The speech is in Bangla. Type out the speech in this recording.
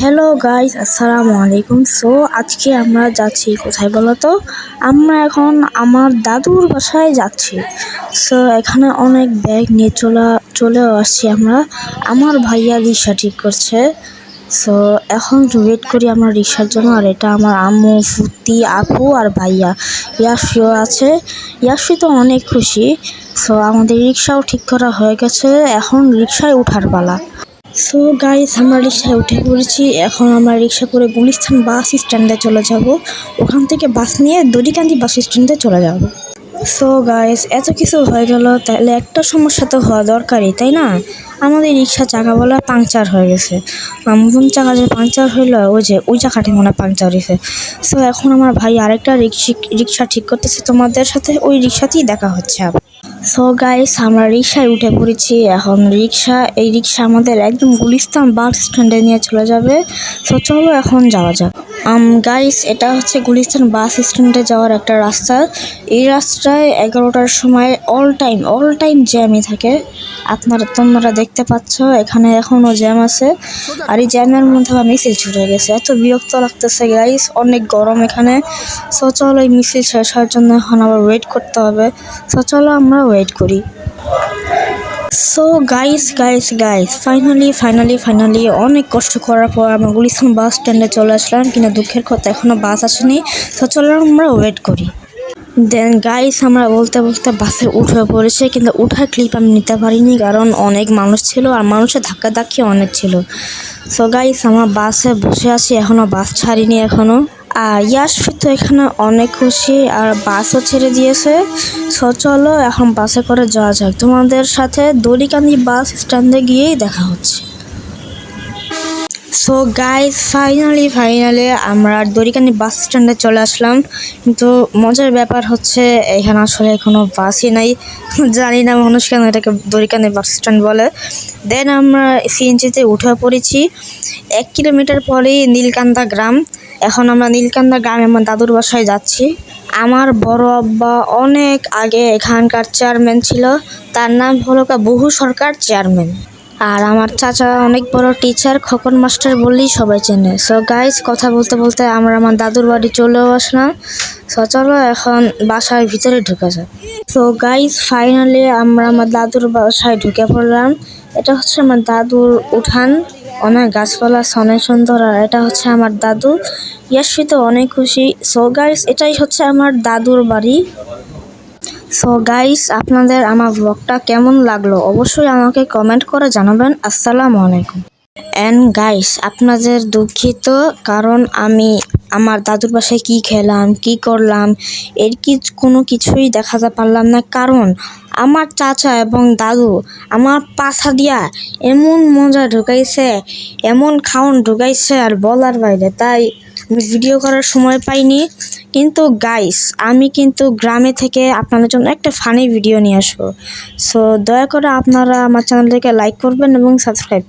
হ্যালো গাইস আসসালামু আলাইকুম সো আজকে আমরা যাচ্ছি কোথায় বলো তো? আমরা এখন আমার দাদুর বাসায় যাচ্ছি। সো এখানে অনেক ব্যাগ নিয়ে চলে, চলেও আসছি আমরা। আমার ভাইয়া রিক্সা ঠিক করছে। সো এখন ওয়েট করি আমরা রিক্সার জন্য, আর এটা আমার আম্মু, ফুতি, আপু আর ভাইয়া। ইয়াসিও আছে। ইয়াসি তো অনেক খুশি। সো আমাদের রিক্সাও ঠিক করা হয়ে গেছে। এখন রিক্সায় ওঠার পালা। সো গাইস আমরা রিক্সায় উঠে পড়েছি। এখন আমরা রিক্সা করে গুলিস্তান বাস স্ট্যান্ডে চলে যাব। ওখান থেকে বাস নিয়ে দড়িকান্দি বাস স্ট্যান্ডে চলে যাব। সো গাইস এত কিছু হয়ে গেল, তাহলে একটা সমস্যা তো হওয়া দরকারই, তাই না? আমাদের রিক্সা চাকাওয়ালা পাংচার হয়ে গেছে। আমন চাকা যে পাংচার হইল, ওই যে, ওই চাকাটি মনে পাংচার হয়েছে সো এখন আমার ভাই আরেকটা রিক্সি রিক্সা ঠিক করতেছে তোমাদের সাথে, ওই রিক্সাতেই দেখা হচ্ছে আবার। সো গাইস আমরা রিক্সায় উঠে পড়েছি। এখন রিক্সা, এই রিক্সা আমাদের একদম গুলিস্তান বাস স্ট্যান্ডে নিয়ে চলে যাবে। সো চলো এখন যাওয়া যাক। আম গাইস এটা হচ্ছে গুলিস্তান বাস স্ট্যান্ডে যাওয়ার একটা রাস্তা। এই রাস্তায় এগারোটার সময় অল টাইম অল টাইম জ্যামই থাকে। আপনারা তোমরা দেখতে পাচ্ছ, এখানে এখনও জ্যাম আছে। আর এই জ্যামের মধ্যে আবার মিছিল ছুটে গেছে। এত বিরক্ত লাগতেছে গাইস অনেক গরম এখানে। সো চলো এই মিছিল শেষ হওয়ার জন্য এখন আবার ওয়েট করতে হবে। সো চলো আমরা ওয়েট করি। So guys guys guys finally finally finally অনেক কষ্ট করার পর আমরা গুলিস্তান বাস স্ট্যান্ডে চলে আসলাম। কিন্তু দুঃখের কথা এখনও বাস আসেনি। তো চলো আমরা ওয়েট করি। দেন গাইস আমরা বলতে বলতে বাসে উঠে পড়েছে, কিন্তু উঠার ক্লিপ আমি নিতে পারিনি কারণ অনেক মানুষ ছিল আর মানুষের ধাক্কা ধাক্কি অনেক ছিল। সো গাইস আমরা বাসে বসে আছি এখনও বাস ছাড়িনি এখনও আর ইয়াসফি তো এখানে অনেক খুশি আর বাসও ছেড়ে দিয়েছে। সো চলো এখন বাসে করে যাওয়া যাক। তোমাদের সাথে দড়িকান্দি বাস স্ট্যান্ডে গিয়েই দেখা হচ্ছে। সো গাইজ ফাইনালি ফাইনালি আমরা দড়িকান্দি বাস স্ট্যান্ডে চলে আসলাম। কিন্তু মজার ব্যাপার হচ্ছে, এখানে আসলে কোনো বাসই নাই। জানি না মানুষ কেন এটাকে দড়িকান্দি বাস স্ট্যান্ড বলে। দেন আমরা সিএনজিতে উঠে পড়েছি। এক কিলোমিটার পরেই নীলকান্দা গ্রাম। এখন আমরা নীলকান্দা গ্রামে আমার দাদুর বাসায় যাচ্ছি। আমার বড় আব্বা অনেক আগে এখানকার চেয়ারম্যান ছিল। তার নাম হলো বহু সরকার চেয়ারম্যান আর আমার চাচা অনেক বড় টিচার খোকন মাস্টার বললেই সবাই চেনে। সো গাইস কথা বলতে বলতে আমরা আমার দাদুর বাড়ি চলেও আসলাম। সো চলো এখন বাসার ভিতরে ঢুকে যাক সো গাইস ফাইনালি আমরা আমার দাদুর বাসায় ঢুকে পড়লাম। এটা হচ্ছে আমার দাদুর উঠান। অনেক গাছপালা অনেক সুন্দর। আর এটা হচ্ছে আমার দাদু। ইয়াসি তো অনেক খুশি। সো গাইস এটাই হচ্ছে আমার দাদুর বাড়ি। সো গাইস আপনাদের আমার ব্লগটা কেমন লাগল অবশ্যই আমাকে কমেন্ট করে জানাবেন। আসসালামু আলাইকুম। অ্যান্ড গাইস আপনাদের দুঃখিত, কারণ আমি আমার দাদুর বাসায় কি খেলাম, কি করলাম, এর কি কোনো কিছুই দেখাতে পারলাম না। কারণ আমার চাচা এবং দাদু আমার পাছা দিয়া এমন মজা ঢুকাইছে, এমন খাওন ঢুকাইছে আর বলার বাইরে। তাই ভিডিও করার সময় পাইনি। কিন্তু গাইস আমি কিন্তু গ্রামে থেকে আপনাদের জন্য একটা ফানি ভিডিও নিয়ে আসব। সো দয়া করে আপনারা আমার চ্যানেলটাকে লাইক করবেন এবং সাবস্ক্রাইব